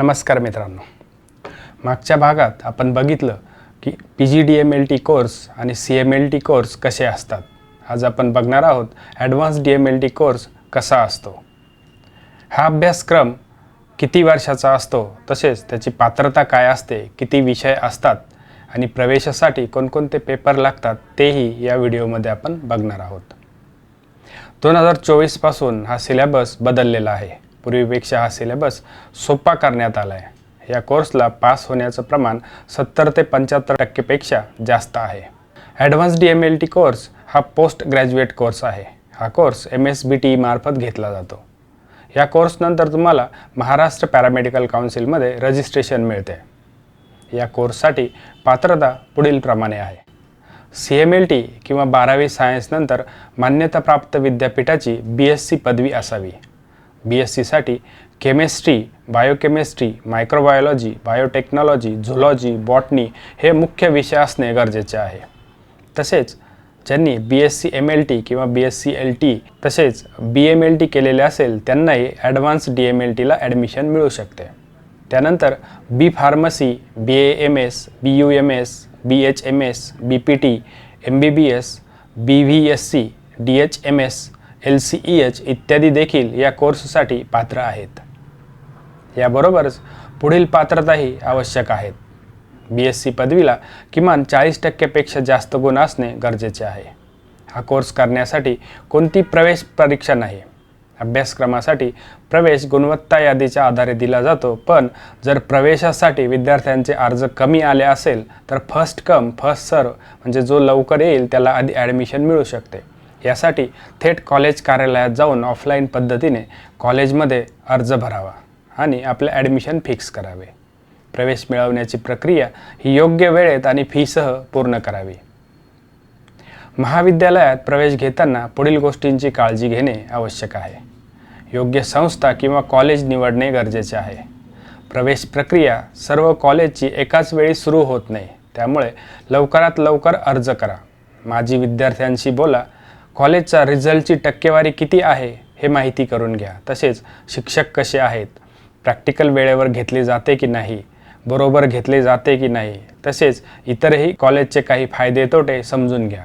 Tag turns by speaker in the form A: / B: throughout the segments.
A: नमस्कार मित्रांनो. मागच्या भागात आपण बघितलं की P G D M L T course आणि C M L T course कसे असतात. आज आपण बघणार आहोत advance D M L T course कसा असतो. हा अभ्यासक्रम किती वर्षाचा असतो तसेच त्याची पात्रता काय असते किती विषय असतात आणि प्रवेशासाठी कोणकोणते पेपर लागतात तेही या व्हिडिओमध्ये आपण बघणार आहोत. दोन हजार चोवीसपासून हा सिलेबस बदललेला आहे. पूर्वीपेक्षा हा सिलेबस सोपा करण्यात आला आहे या कोर्सला पास होण्याचं प्रमाण सत्तर ते पंच्याहत्तर टक्केपेक्षा जास्त आहे. Advance D M L T course हा पोस्ट ग्रॅज्युएट कोर्स आहे. हा course M S B T मार्फत घेतला जातो. या कोर्सनंतर तुम्हाला महाराष्ट्र पॅरामेडिकल काउन्सिलमध्ये रजिस्ट्रेशन मिळते. या कोर्ससाठी पात्रता पुढीलप्रमाणे आहे. सी एम एल टी किंवा बारावी सायन्सनंतर मान्यताप्राप्त विद्यापीठाची बी एस सी पदवी असावी. बी एस सीसाठी chemistry biochemistry microbiology biotechnology zoology botany हे मुख्य विषय असणे गरजेचे आहे. तसेच ज्यांनी B S C M L T किंवा B S C L T तसेच बी एम एल टी केलेले असेल त्यांनाही ॲडव्हान्स डी एम एल टीला ॲडमिशन मिळू शकते. त्यानंतर B pharmacy B A M S B U M S B H M S B P T M B B S B V S C D H M S L C E H इत्यादी देखील या कोर्ससाठी पात्र आहेत. याबरोबरच पुढील पात्रताही आवश्यक आहेत. बी एस सी पदवीला किमान चाळीस टक्क्यापेक्षा जास्त गुण असणे गरजेचे आहे. हा कोर्स करण्यासाठी कोणती प्रवेश परीक्षा नाही? अभ्यासक्रमासाठी प्रवेश गुणवत्ता यादीच्या आधारे दिला जातो पण जर प्रवेशासाठी विद्यार्थ्यांचे अर्ज कमी आले असेल तर फर्स्ट कम फर्स्ट सर्व म्हणजे जो लवकर येईल त्याला आधी ॲडमिशन मिळू शकते. यासाठी थेट कॉलेज कार्यालयात जाऊन ऑफलाईन पद्धतीने कॉलेजमध्ये अर्ज भरावा आणि आपले ॲडमिशन फिक्स करावे. प्रवेश मिळवण्याची प्रक्रिया ही योग्य वेळेत आणि फीसह पूर्ण करावी. महाविद्यालयात प्रवेश घेताना पुढील गोष्टींची काळजी घेणे आवश्यक आहे. योग्य संस्था किंवा कॉलेज निवडणे गरजेचे आहे. प्रवेश प्रक्रिया सर्व कॉलेजची एकाच वेळी सुरू होत नाही. त्यामुळे लवकरात लवकर अर्ज करा. माजी विद्यार्थ्यांशी बोला. कॉलेजचा रिझल्टची टक्केवारी किती आहे हे माहिती करून घ्या. तसेच शिक्षक कसे आहेत? प्रॅक्टिकल वेळेवर घेतले जाते की नाही? बरोबर घेतले जाते की नाही? तसेच इतरही कॉलेजचे काही फायदे तोटे समजून घ्या.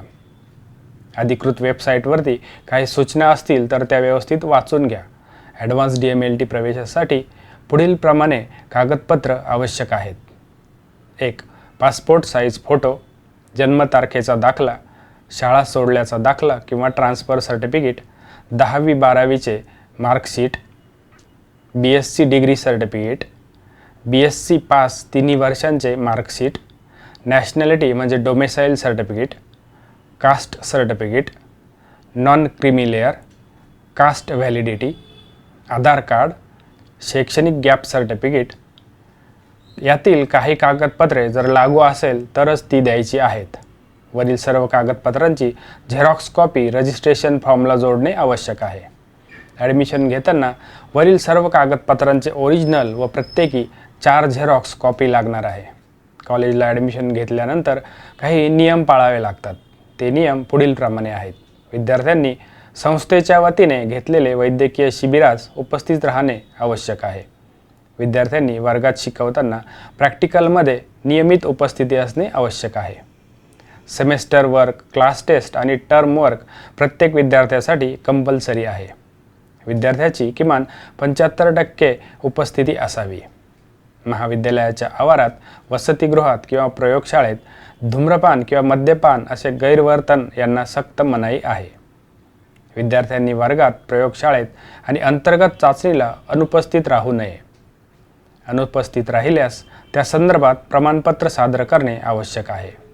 A: अधिकृत वेबसाईटवरती काही सूचना असतील तर त्या व्यवस्थित वाचून घ्या. Advance D M L T प्रवेशासाठी पुढीलप्रमाणे कागदपत्र आवश्यक आहेत. एक पासपोर्ट साईज फोटो जन्मतारखेचा दाखला शाळा सोडल्याचा दाखला किंवा ट्रान्सफर सर्टिफिकेट दहावी बारावीचे marksheet B S C degree certificate B S C pass तिन्ही वर्षांचे मार्कशीट नॅशनॅलिटी म्हणजे domicile certificate caste certificate non creamy layer caste validity Aadhaar card शैक्षणिक गॅप सर्टिफिकेट. यातील काही कागदपत्रे जर लागू असेल तरच ती द्यायची आहेत. वरील सर्व कागदपत्रांची झेरॉक्स कॉपी रजिस्ट्रेशन फॉर्मला जोडणे आवश्यक आहे. ॲडमिशन घेताना वरील सर्व कागदपत्रांचे ओरिजिनल व प्रत्येकी चार झेरॉक्स कॉपी लागणार आहे. कॉलेजला ॲडमिशन घेतल्यानंतर काही नियम पाळावे लागतात. ते नियम पुढीलप्रमाणे आहेत. विद्यार्थ्यांनी संस्थेच्या वतीने घेतलेले वैद्यकीय शिबिरास उपस्थित राहणे आवश्यक आहे. विद्यार्थ्यांनी वर्गात शिकवताना प्रॅक्टिकलमध्ये नियमित उपस्थिती असणे आवश्यक आहे. सेमेस्टर वर्क क्लास टेस्ट आणि टर्म वर्क प्रत्येक विद्यार्थ्यासाठी कंपल्सरी आहे. विद्यार्थ्याची किमान पंच्याहत्तर टक्के उपस्थिती असावी. महाविद्यालयाच्या आवारात वसतिगृहात किंवा प्रयोगशाळेत धूम्रपान किंवा मद्यपान असे गैरवर्तन यांना सक्त मनाई आहे. विद्यार्थ्यांनी वर्गात प्रयोगशाळेत आणि अंतर्गत चाचणीला अनुपस्थित राहू नये. अनुपस्थित राहिल्यास त्या संदर्भात प्रमाणपत्र सादर करणे आवश्यक आहे.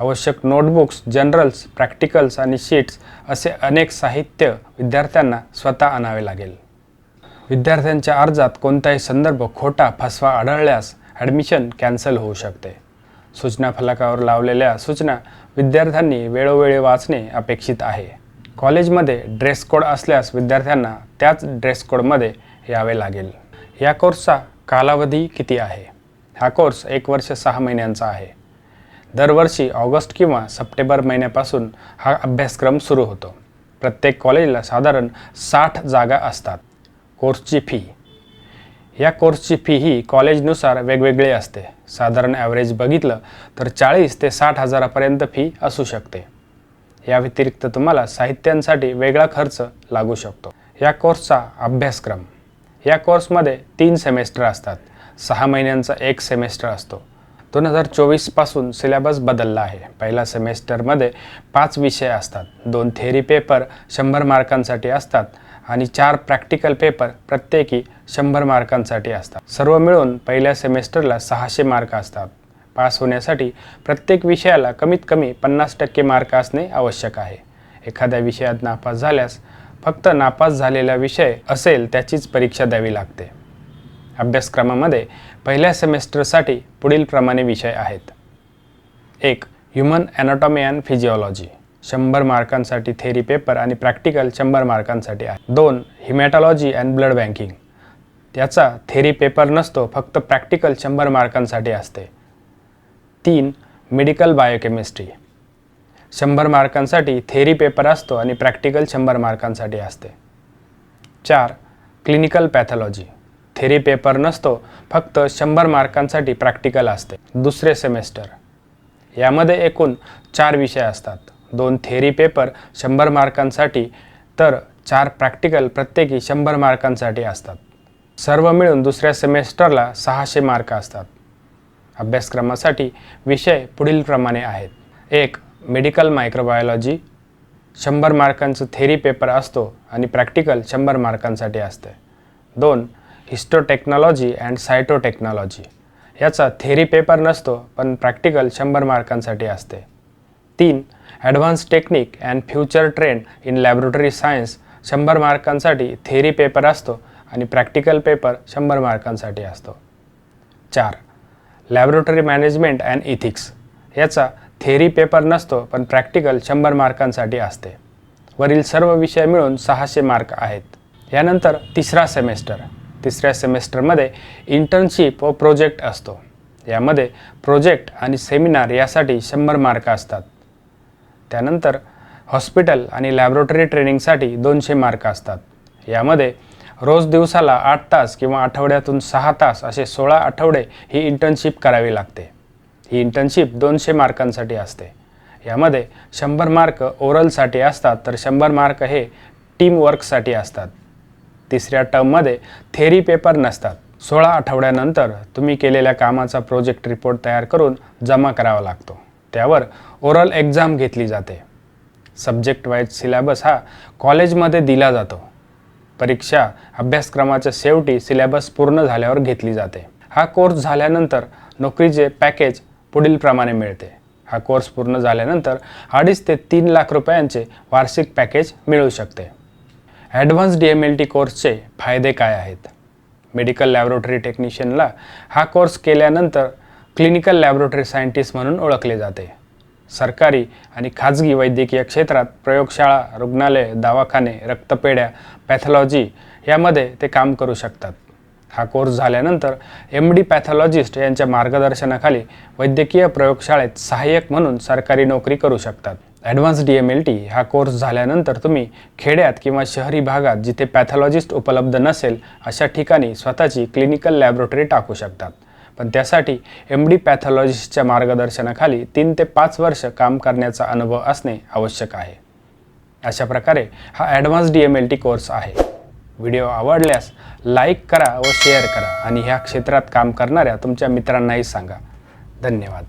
A: आवश्यक नोटबुक्स जनरल्स प्रॅक्टिकल्स आणि शीट्स असे अनेक साहित्य विद्यार्थ्यांना स्वतः आणावे लागेल. विद्यार्थ्यांच्या अर्जात कोणताही संदर्भ खोटा फसवा आढळल्यास ॲडमिशन कॅन्सल होऊ शकते. सूचना फलकावर लावलेल्या सूचना विद्यार्थ्यांनी वेळोवेळी वाचणे अपेक्षित आहे. कॉलेजमध्ये ड्रेस कोड असल्यास विद्यार्थ्यांना त्याच ड्रेस कोडमध्ये यावे लागेल. या कोर्सचा कालावधी किती आहे? हा कोर्स एक वर्ष सहा महिन्यांचा आहे. दरवर्षी ऑगस्ट किंवा सप्टेंबर महिन्यापासून हा अभ्यासक्रम सुरू होतो. प्रत्येक कॉलेजला साधारण साठ जागा असतात. कोर्सची फी. या कोर्सची फी ही कॉलेजनुसार वेगवेगळी असते. साधारण ॲव्हरेज बघितलं तर चाळीस ते साठ हजारापर्यंत फी असू शकते. या व्यतिरिक्त तुम्हाला साहित्यांसाठी वेगळा खर्च लागू शकतो. या कोर्सचा अभ्यासक्रम. या कोर्समध्ये तीन सेमेस्टर असतात. सहा महिन्यांचा एक सेमेस्टर असतो. दोन हजार चोवीसपासून सिलेबस बदलला आहे. पहिल्या सेमेस्टरमध्ये पाच विषय असतात. दोन थेअरी पेपर शंभर मार्कांसाठी असतात आणि चार प्रॅक्टिकल पेपर प्रत्येकी शंभर मार्कांसाठी असतात. सर्व मिळून पहिल्या सेमेस्टरला सहाशे मार्क असतात. पास होण्यासाठी प्रत्येक विषयाला कमीत कमी पन्नास टक्के मार्क असणे आवश्यक आहे. एखाद्या विषयात नापास झाल्यास फक्त नापास झालेला विषय असेल त्याचीच परीक्षा द्यावी लागते. अभ्यासक्रमामध्ये पहिल्या सेमेस्टरसाठी पुढीलप्रमाणे विषय आहेत. एक ह्युमन ॲनाटॉमी अँड फिजिओलॉजी शंभर मार्कांसाठी थेरी पेपर आणि प्रॅक्टिकल शंभर मार्कांसाठी आहे. दोन हिमॅटॉलॉजी अँड ब्लड बँकिंग त्याचा थेरी पेपर नसतो फक्त प्रॅक्टिकल शंभर मार्कांसाठी असते. तीन मेडिकल बायोकेमिस्ट्री शंभर मार्कांसाठी थेरी पेपर असतो आणि प्रॅक्टिकल शंभर मार्कांसाठी असते. चार क्लिनिकल पॅथॉलॉजी थेरी पेपर नसतो फक्त शंभर मार्कांसाठी प्रॅक्टिकल असते. दुसरे सेमेस्टर यामध्ये एकूण चार विषय असतात. दोन थेरी पेपर शंभर मार्कांसाठी तर चार प्रॅक्टिकल प्रत्येकी शंभर मार्कांसाठी असतात. सर्व मिळून दुसऱ्या सेमेस्टरला सहाशे मार्क असतात. अभ्यासक्रमासाठी विषय पुढीलप्रमाणे आहेत. एक मेडिकल मायक्रोबायोलॉजी शंभर मार्कांचं थेरी पेपर असतो आणि प्रॅक्टिकल शंभर मार्कांसाठी असते. दोन हिस्टोटेक्नॉलॉजी अँड सायटोटेक्नॉलॉजी याचा थेरी पेपर नसतो पण प्रॅक्टिकल शंभर मार्कांसाठी असते. तीन advance technique and future trend in laboratory science शंभर मार्कांसाठी थेरी पेपर असतो आणि प्रॅक्टिकल पेपर शंभर मार्कांसाठी असतो. चार लॅबोरेटरी मॅनेजमेंट अँड इथिक्स याचा थेरी पेपर नसतो पण प्रॅक्टिकल शंभर मार्कांसाठी असते. वरील सर्व विषय मिळून सहाशे मार्क आहेत. यानंतर तिसरा सेमेस्टर तिसऱ्या सेमेस्टरमध्ये इंटर्नशिप व प्रोजेक्ट असतो. यामध्ये प्रोजेक्ट आणि सेमिनार यासाठी शंभर मार्क असतात. त्यानंतर हॉस्पिटल आणि लॅबोरेटरी ट्रेनिंगसाठी दोनशे मार्क असतात. यामध्ये रोज दिवसाला आठ तास किंवा आठवड्यातून सहा तास असे सोळा आठवडे ही इंटर्नशिप करावी लागते. ही इंटर्नशिप दोनशे मार्कांसाठी असते. यामध्ये शंभर मार्क ओरलसाठी असतात तर शंभर मार्क हे टीमवर्कसाठी असतात. तिसऱ्या टर्ममध्ये थेरी पेपर नसतात. सोळा आठवड्यानंतर तुम्ही केलेल्या कामाचा प्रोजेक्ट रिपोर्ट तयार करून जमा करावा लागतो. त्यावर ओरल एक्झाम घेतली जाते. सब्जेक्ट वाईज सिलेबस हा कॉलेजमध्ये दिला जातो. परीक्षा अभ्यासक्रमाच्या शेवटी सिलेबस पूर्ण झाल्यावर घेतली जाते. हा कोर्स झाल्यानंतर नोकरीचे पॅकेज पुढीलप्रमाणे मिळते. हा कोर्स पूर्ण झाल्यानंतर अडीच ते तीन लाख रुपयांचे वार्षिक पॅकेज मिळू शकते. Advance D M L T कोर्सचे फायदे काय आहेत? मेडिकल लॅबोरेटरी टेक्निशियनला हा कोर्स केल्यानंतर क्लिनिकल लॅबोरेटरी सायंटिस्ट म्हणून ओळखले जाते. सरकारी आणि खाजगी वैद्यकीय क्षेत्रात प्रयोगशाळा रुग्णालय दवाखाने रक्तपेढ्या पॅथॉलॉजी यामध्ये ते काम करू शकतात. हा कोर्स झाल्यानंतर एम डी पॅथॉलॉजिस्ट यांच्या मार्गदर्शनाखाली वैद्यकीय प्रयोगशाळेत सहाय्यक म्हणून सरकारी नोकरी करू शकतात. Advance D M L T हा कोर्स झाल्यानंतर तुम्ही खेड्यात किंवा शहरी भागात जिथे पॅथॉलॉजिस्ट उपलब्ध नसेल अशा ठिकाणी स्वतःची क्लिनिकल लॅबोरेटरी टाकू शकतात. पण त्यासाठी एम डी पॅथॉलॉजिस्टच्या मार्गदर्शनाखाली तीन ते पाच वर्ष काम करण्याचा अनुभव असणे आवश्यक आहे. अशा प्रकारे हा advance D M L T course आहे. व्हिडिओ आवडल्यास लाईक करा व शेअर करा आणि ह्या क्षेत्रात काम करणाऱ्या तुमच्या मित्रांनाही सांगा. धन्यवाद.